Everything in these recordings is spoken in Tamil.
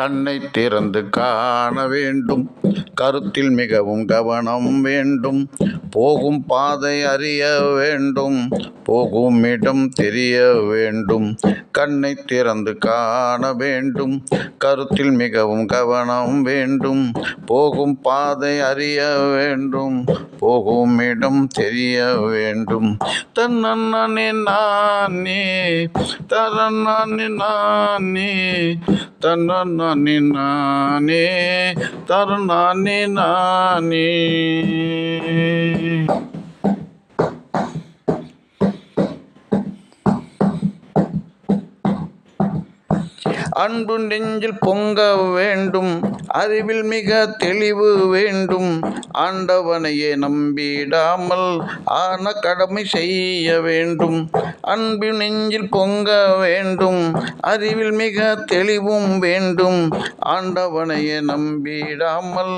கண்ணை திறந்து காண வேண்டும். கருத்தில் மிகவும் கவனம் வேண்டும். போகும் பாதை அறிய வேண்டும் போகும் இடம் தெரிய வேண்டும் கண்ணை திறந்து காண வேண்டும் கருத்தில் மிகவும் கவனம் வேண்டும் போகும் பாதை அறிய வேண்டும் போகும் இடம் தெரிய வேண்டும். தன்னே நானே தரநானே நானே தன்னே நானே தரநானே நானே. 嗯。அன்பு நெஞ்சில் பொங்க வேண்டும் அறிவில் மிக தெளிவு வேண்டும். ஆண்டவனையே நம்பிடாமல் ஆன கடமை செய்ய வேண்டும். அன்பு நெஞ்சில் பொங்க வேண்டும் அறிவில் மிக தெளிவும் வேண்டும். ஆண்டவனையே நம்பிடாமல்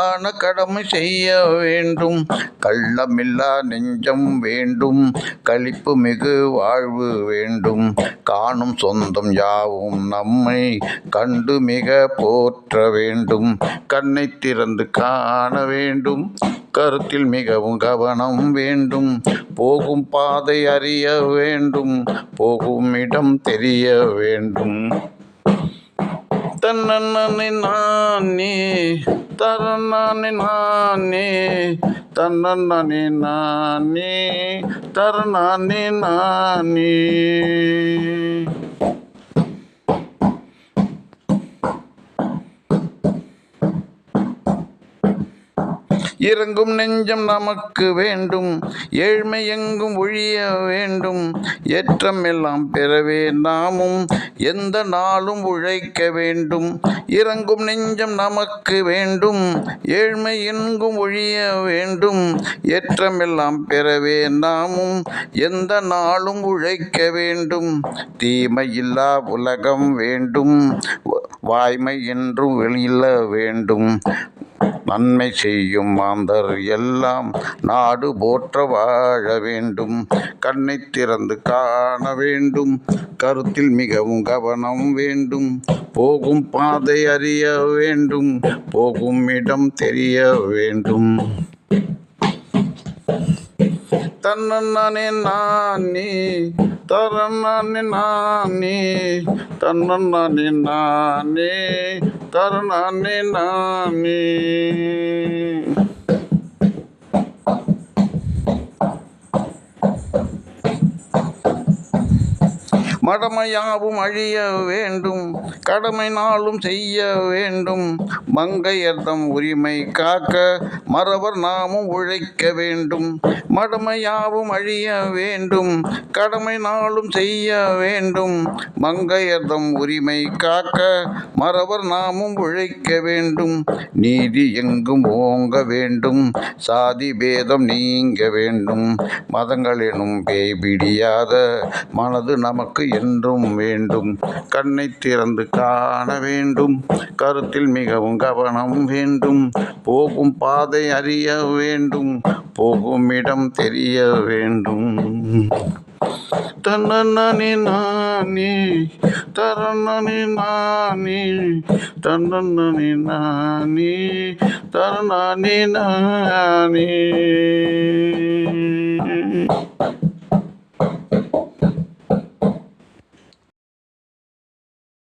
ஆன கடமை செய்ய வேண்டும். கள்ளமில்லா நெஞ்சம் வேண்டும் களிப்பு மிகு வாழ்வு வேண்டும். காணும் சொந்தம் யாவும் நம்மை கண்டு மிக போற்ற வேண்டும். கண்ணை திறந்து காண வேண்டும். கருத்தில் மிகவும் கவனம் வேண்டும். போகும் பாதை அறிய வேண்டும். போகும் இடம் தெரிய வேண்டும். தன்னே நானே தரநானே நானே தன்னே நானே தரநானே நானே. இறங்கும் நெஞ்சம் நமக்கு வேண்டும். ஏழ்மை எங்கும் ஒழிய வேண்டும். ஏற்றம் எல்லாம் பெறவே நாமும் எந்த நாளும் உழைக்க வேண்டும். இறங்கும் நெஞ்சம் நமக்கு வேண்டும். ஏழ்மை எங்கும் ஒழிய வேண்டும். ஏற்றம் எல்லாம் பெறவே நாமும் எந்த நாளும் உழைக்க வேண்டும். தீமையில்லா உலகம் வேண்டும். வாய்மை என்றும் வெளியில வேண்டும். நன்மை செய்யும் மாந்தர் எல்லாம் நாடு போற்ற வாழ வேண்டும். கண்ணை திறந்து காண வேண்டும். கருத்தில் மிகவும் கவனம் வேண்டும். போகும் பாதை அறிய வேண்டும். போகும் இடம் தெரிய வேண்டும். தன்னே நானே தரநானே நானே தன்னே நானே தரநானே நானே மடமையாவும் அழிய வேண்டும். கடமை நாளும் செய்ய வேண்டும். மங்கையர்தம் உரிமை காக்க மறவர் நாமும் உழைக்க வேண்டும். மடமையாவும் அழிய வேண்டும். கடமை நாளும் செய்ய வேண்டும். மங்கையர்தம் உரிமை காக்க மறவர் நாமும் உழைக்க வேண்டும். நீதி எங்கும் ஓங்க வேண்டும். சாதி பேதம் நீங்க வேண்டும். மதங்கள் எனும் பேய் பிடியாத மனது நமக்கு என்றும் வேண்டும். கண்ணை திறந்து காண வேண்டும். கருத்தில் மிகவும் கவனம் வேண்டும். போகும் பாதை அறிய வேண்டும். போகும் இடம் தெரிய வேண்டும். தன்னே நானே தரநானே நானே தன்னே நானே தரநானே நானே.